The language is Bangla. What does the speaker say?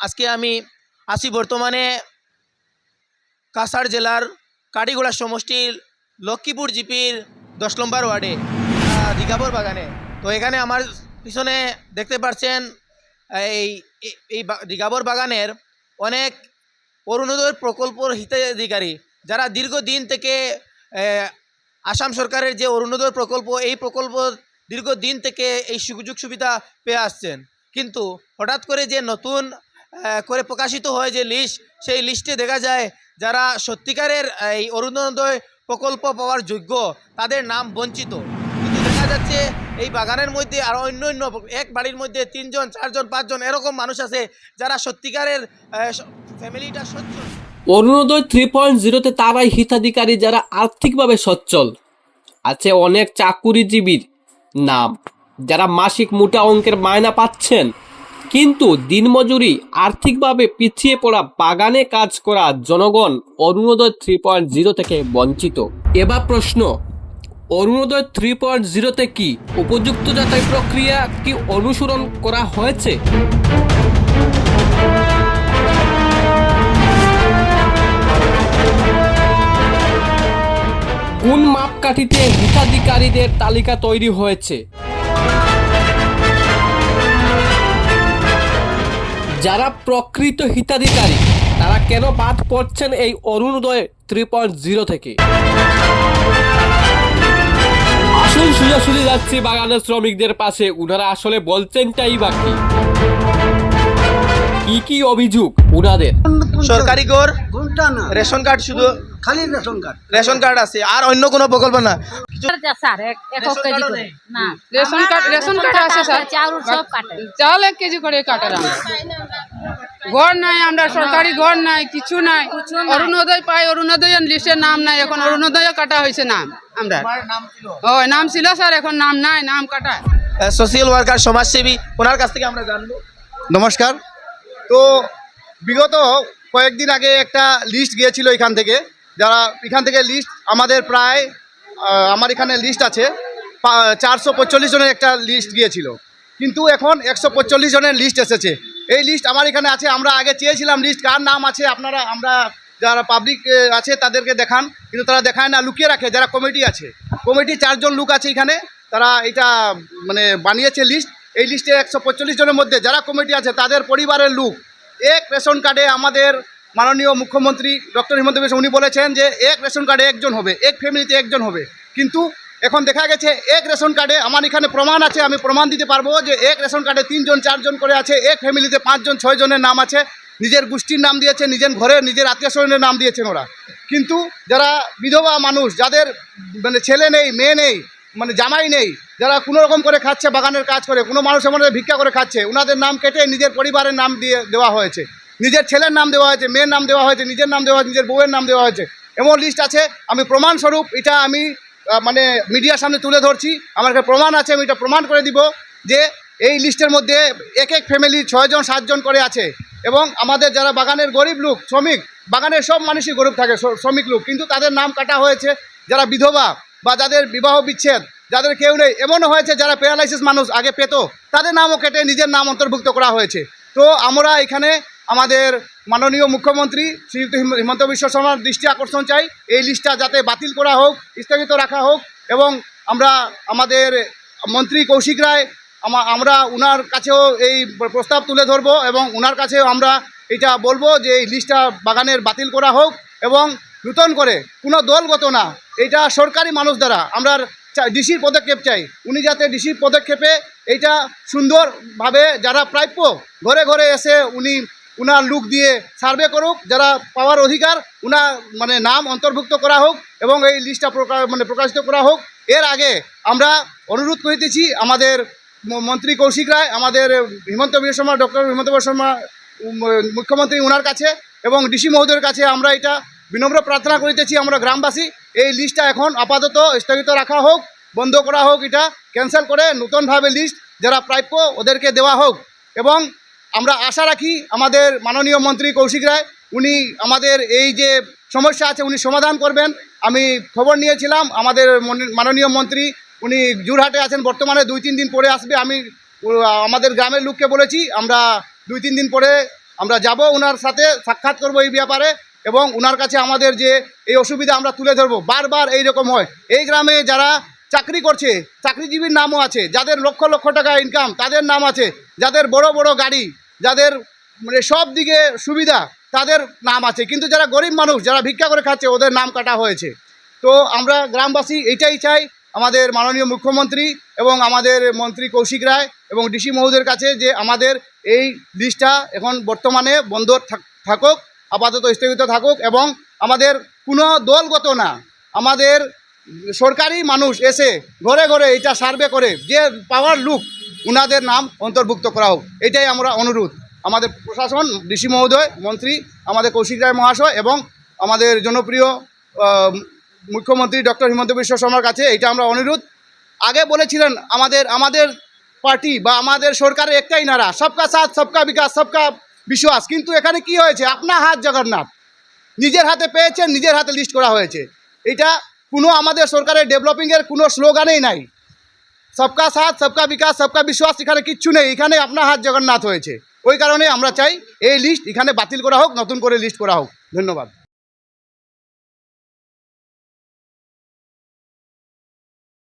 আজকে আমি আছি বর্তমানে কাছাড় জেলার কাটিগোড়া সমষ্টির লক্ষ্মীপুর জিপির দশ নম্বর ওয়ার্ডে আহ, দিঘাপুর বাগানে। তো এখানে আমার পিছনে দেখতে পাচ্ছেন এই এই- দিঘাপুর বাগানের অনেক অরুণোদয় প্রকল্পর হিতাধিকারী যারা দীর্ঘদিন থেকে আসাম সরকারের যে অরুণোদয় প্রকল্প এই প্রকল্প দীর্ঘদিন থেকে এই সুযোগ সুবিধা পেয়ে আসছেন। কিন্তু হঠাৎ করে যে নতুন করে প্রকাশিত হয় যে লিস্ট, সেই লিস্টে দেখা যায় যারা সত্যিকারের এই অরুণোদয় প্রকল্প পাওয়ার যোগ্য, তাদের নাম বঞ্চিত। কিন্তু দেখা যাচ্ছে এই বাগানের মধ্যে আর অন্য অন্য, এক বাড়ির মধ্যে তিনজন, চারজন, পাঁচজন এরকম মানুষ আছে যারা সত্যিকারের ফ্যামিলিটা সচ্ছল। অরুণোদয় থ্রি পয়েন্ট জিরোতে তারাই হিতাধিকারী যারা আর্থিকভাবে সচ্ছল। আছে অনেক চাকুরিজীবীর নাম, যারা মাসিক মোটা অঙ্কের মায়না পাচ্ছেন। কিন্তু দিনমজুরি আর্থিকভাবে পিছিয়ে পড়া বাগানে কাজ করা জনগণ অরুণোদয় থ্রি পয়েন্ট জিরো থেকে বঞ্চিত। এবার প্রশ্ন, অরুণোদয় থ্রি পয়েন্ট জিরোতে কি উপযুক্ত যাচাই প্রক্রিয়া কি অনুসরণ করা হয়েছে? কোন মাপকাঠিতে হিতাধিকারীদের তালিকা তৈরি হয়েছে? যারা প্রকৃত হিতাধিকারী, তারা কেন বাদ পড়ছেন এই অরুণোদয় থ্রি পয়েন্ট জিরো থেকে? আসল সোজাসুজি যাচ্ছি বাগানের শ্রমিকদের পাশে। উনারা আসলে বলছেন বলছেনটাই বাকি কি কি অভিযোগ উনাদের। সরকারি না। রেশন কার্ড শুধু খালি রেশন কার্ড। রেশন কার্ড আছে আর অন্য কোনো প্রকল্প না। রেশন নেই? না। রেশন কার্ড রেশন কার্ড আছে স্যার। চাউল সব কাটে। চাল এক কেজি করে কাটে ঘর নাই আমরা সরকারি ঘর নাই কিছু নাই। অরুণোদয় পাই অরুণোদয় লিস্টের নাম নাই এখন অরুণোদয় কাটা হয়েছে নাম আমরা। ও নাম ছিল। স্যার এখন নাম নাই নাম কাটা। সোশিয়াল ওয়ার্কার সমাজসেবী ওনার কাছ থেকে আমরা জানব। নমস্কার। তো বিগত কয়েকদিন আগে একটা লিস্ট গিয়েছিল এখান থেকে। যারা এখান থেকে লিস্ট আমাদের প্রায় আমার এখানে লিস্ট আছে চারশো পঁয়তাল্লিশ জনের একটা লিস্ট গিয়েছিল। কিন্তু এখন একশো পঁয়তাল্লিশ জনের লিস্ট এসেছে। এই লিস্ট আমার এখানে আছে, আমরা আগে চেয়েছিলাম লিস্ট কার নাম আছে, আপনারা, আমরা যারা পাবলিক আছে তাদেরকে দেখান, কিন্তু তারা দেখায় না, লুকিয়ে রাখে, যারা কমিটি আছে। কমিটি চারজন লোক আছে এখানে, তারা এটা মানে বানিয়েছে লিস্ট এই লিস্টে একশো পঁয়তাল্লিশ জনের মধ্যে যারা কমিটি আছে, তাদের পরিবারের লোক। এক রেশন কার্ডে আমাদের মাননীয় মুখ্যমন্ত্রী ডক্টর হিমন্ত বিশ্ব, উনি বলেছেন যে এক রেশন কার্ডে একজন হবে, এক ফ্যামিলিতে একজন হবে। কিন্তু এখন দেখা গেছে, এক রেশন কার্ডে আমার এখানে প্রমাণ আছে, আমি প্রমাণ দিতে পারব যে এক রেশন কার্ডে তিনজন, চারজন করে আছে, এক ফ্যামিলিতে পাঁচজন ছয়জনের নাম আছে, নিজের গোষ্ঠীর নাম দিয়েছে, নিজের ঘরে নিজের আত্মীয় স্বজনের নাম দিয়েছেন ওরা। কিন্তু যারা বিধবা মানুষ, যাদের মানে ছেলে নেই, মেয়ে নেই মানে জামাই নেই যারা কোনো রকম করে খাচ্ছে, বাগানের কাজ করে, কোনো মানুষের মধ্যে ভিক্ষা করে খাচ্ছে ওনাদের নাম কেটে নিজের পরিবারের নাম দিয়ে দেওয়া হয়েছে। নিজের ছেলের নাম দেওয়া হয়েছে, মেয়ের নাম দেওয়া হয়েছে, নিজের নাম দেওয়া হয়েছে, নিজের বউয়ের নাম দেওয়া হয়েছে। এমন লিস্ট আছে, আমি প্রমাণস্বরূপ এটা আমি মানে মিডিয়ার সামনে তুলে ধরছি। আমার কাছে প্রমাণ আছে, আমি এটা প্রমাণ করে দিব যে এই লিস্টের মধ্যে এক এক ফ্যামিলি ছয়জন সাতজন করে আছে। এবং আমাদের যারা বাগানের গরিব লোক, শ্রমিক, বাগানের সব মানুষই গরিব থাকে শ্রমিক লোক, কিন্তু তাদের নাম কাটা হয়েছে যারা বিধবা বা যাদের বিবাহ বিচ্ছেদ। যাদের কেউ নেই। এমনও হয়েছে যারা প্যারালাইসিস মানুষ আগে পেত, তাদের নামও কেটে নিজের নাম অন্তর্ভুক্ত করা হয়েছে। তো আমরা এখানে আমাদের মাননীয় মুখ্যমন্ত্রী শ্রীযুক্ত হিম- হিমন্ত বিশ্ব শর্মার দৃষ্টি আকর্ষণ চাই। এই লিস্টটা যাতে বাতিল করা হোক, স্থগিত রাখা হোক এবং আমরা আমাদের মন্ত্রী কৌশিক রায় আমরা উনার কাছেও এই প্রস্তাব তুলে ধরবো এবং উনার কাছেও আমরা এটা বলব যে এই লিস্টটা বাগানের বাতিল করা হোক এবং নূতন করে কোনো দলগত না, এটা সরকারি মানুষ দ্বারা। আমরা ডিসির পদক্ষেপ চাই। উনি যাতে ডিসির পদক্ষেপে এইটা সুন্দরভাবে যারা প্রাপ্য, ঘরে ঘরে এসে উনি উনার লুক দিয়ে সার্ভে করুক, যারা পাওয়ার অধিকার উনার মানে নাম অন্তর্ভুক্ত করা হোক এবং এই লিস্টটা প্রকাশ মানে প্রকাশিত করা হোক। এর আগে আমরা অনুরোধ করিতেছি আমাদের মন্ত্রী কৌশিক রায়, আমাদের হিমন্ত বিশ্ব শর্মা, ডক্টর হিমন্ত শর্মা মুখ্যমন্ত্রী ওনার কাছে এবং ডিসি মহোদয়ের কাছে আমরা এটা বিনম্র প্রার্থনা করিতেছি আমরা গ্রামবাসী। এই লিস্টটা এখন আপাতত স্থগিত রাখা হোক, বন্ধ করা হোক, এটা ক্যান্সেল করে নতুনভাবে লিস্ট যারা প্রাপ্য ওদেরকে দেওয়া হোক। এবং আমরা আশা রাখি আমাদের মাননীয় মন্ত্রী কৌশিক রায়, উনি আমাদের এই যে সমস্যা আছে উনি সমাধান করবেন। আমি খবর নিয়েছিলাম, আমাদের মাননীয় মন্ত্রী, উনি জুরহাটে আছেন, বর্তমানে দুই, তিন দিন পরে আসবে। আমি আমাদের গ্রামের লোককে বলেছি, আমরা দুই, তিন দিন পরে আমরা যাব ওনার সাথে সাক্ষাৎ করব এই ব্যাপারে। এবং ওনার কাছে আমাদের যে এই অসুবিধা আমরা তুলে ধরবো, বারবার এই রকম হয়। এই গ্রামে যারা চাকরি করছে, চাকরিজীবীর নামও আছে, যাদের লক্ষ লক্ষ টাকা ইনকাম তাদের নাম আছে, যাদের বড় বড় গাড়ি, যাদের মানে সব দিকে সুবিধা, তাদের নাম আছে। কিন্তু যারা গরিব মানুষ, যারা ভিক্ষা করে খাচ্ছে, ওদের নাম কাটা হয়েছে। তো আমরা গ্রামবাসী এটাই চাই, আমাদের মাননীয় মুখ্যমন্ত্রী এবং আমাদের মন্ত্রী কৌশিক রায় এবং ডিসি মহোদয়ের কাছে যে আমাদের এই লিস্টটা এখন বর্তমানে বন্ধ থাক- থাকুক। আপাতত স্থগিত থাকুক এবং আমাদের কোনো দলগত না, আমাদের সরকারি মানুষ এসে ঘরে ঘরে এটা সার্ভে করে, যে পাওয়ার লুক উনাদের নাম অন্তর্ভুক্ত করা হোক, এটাই আমরা অনুরোধ। আমাদের প্রশাসন, ডিসি মহোদয়, মন্ত্রী, আমাদের কৌশিক রায় মহাশয় এবং আমাদের জনপ্রিয় মুখ্যমন্ত্রী ডক্টর হিমন্ত বিশ্ব শর্মার কাছে এটা আমরা অনুরোধ। আগে বলেছিলেন, আমাদের আমাদের পার্টি বা আমাদের সরকারের একটাই নারা, সবকা সাথ, সবকা বিকাশ, সবকা বিশ্বাস, কিন্তু এখানে কি হয়েছে? আপনার হাত জগন্নাথ। নিজের হাতে পেয়েছেন, নিজের হাতে লিস্ট করা হয়েছে। এটা কোনো আমাদের সরকারের ডেভেলপিংয়ের কোনো স্লোগানেই নাই। সবকা সাথ, সবকা বিকাশ, সবকা বিশ্বাস, এখানে কিচ্ছু নেই। এখানে আপনার হাত জগন্নাথ হয়েছে। ওই কারণে আমরা চাই এই লিস্ট এখানে বাতিল করা হোক, নতুন করে লিস্ট করা হোক। ধন্যবাদ।